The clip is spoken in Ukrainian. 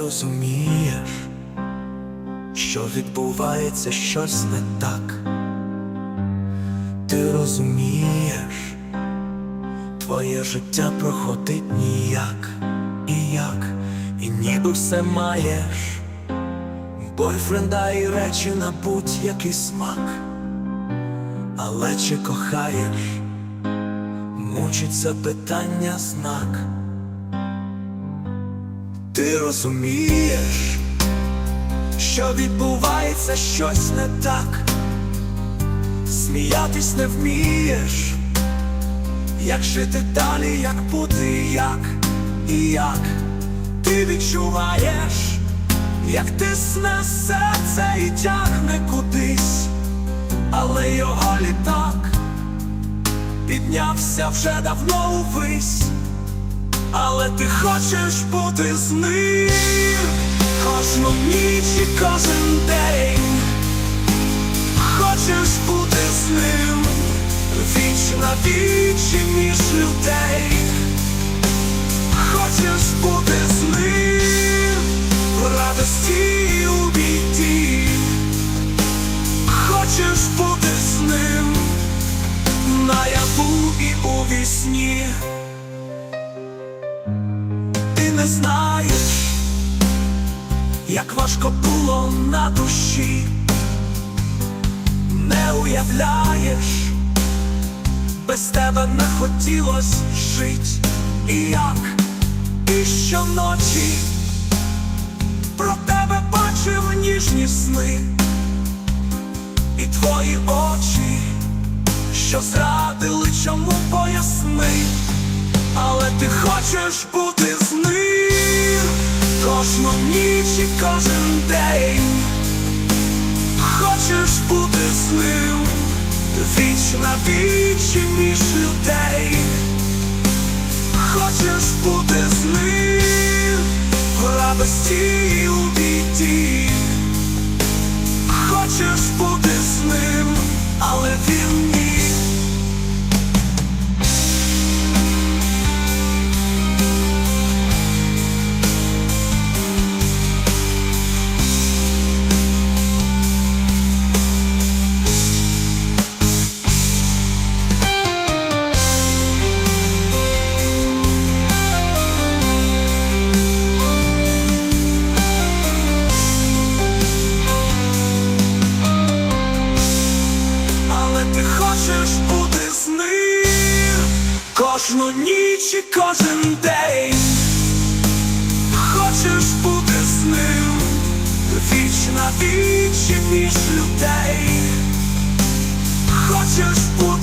розумієш, що відбувається щось не так. Ти розумієш, твоє життя проходить ніяк, і як, і ніби все маєш, бойфренда і речі на будь-який смак, але чи кохаєш, мучить запитання знак. Ти розумієш, що відбувається щось не так, сміятись не вмієш, як жити далі, як бути, як і як ти відчуваєш, як тисне серце і тягне кудись, але його літак піднявся вже давно увись. Але ти хочеш бути з ним. Кожну ніч і кожен день, хочеш бути з ним. Віч на вічі між людей, хочеш бути з ним. В радості і у біді, хочеш бути з ним. Наяву і у вісні не знаєш, як важко було на душі, не уявляєш, без тебе не хотілось жить, і як, і щоночі про тебе бачив ніжні сни, і твої очі, що зрадили, чому поясни. Але ти хочеш бути кожну ніч і кожен день, хочеш бути з ним? Віч на між людей, кожну ніч і кожен день, хочеш бути з ним? Віч на вічі між людей, хочеш бути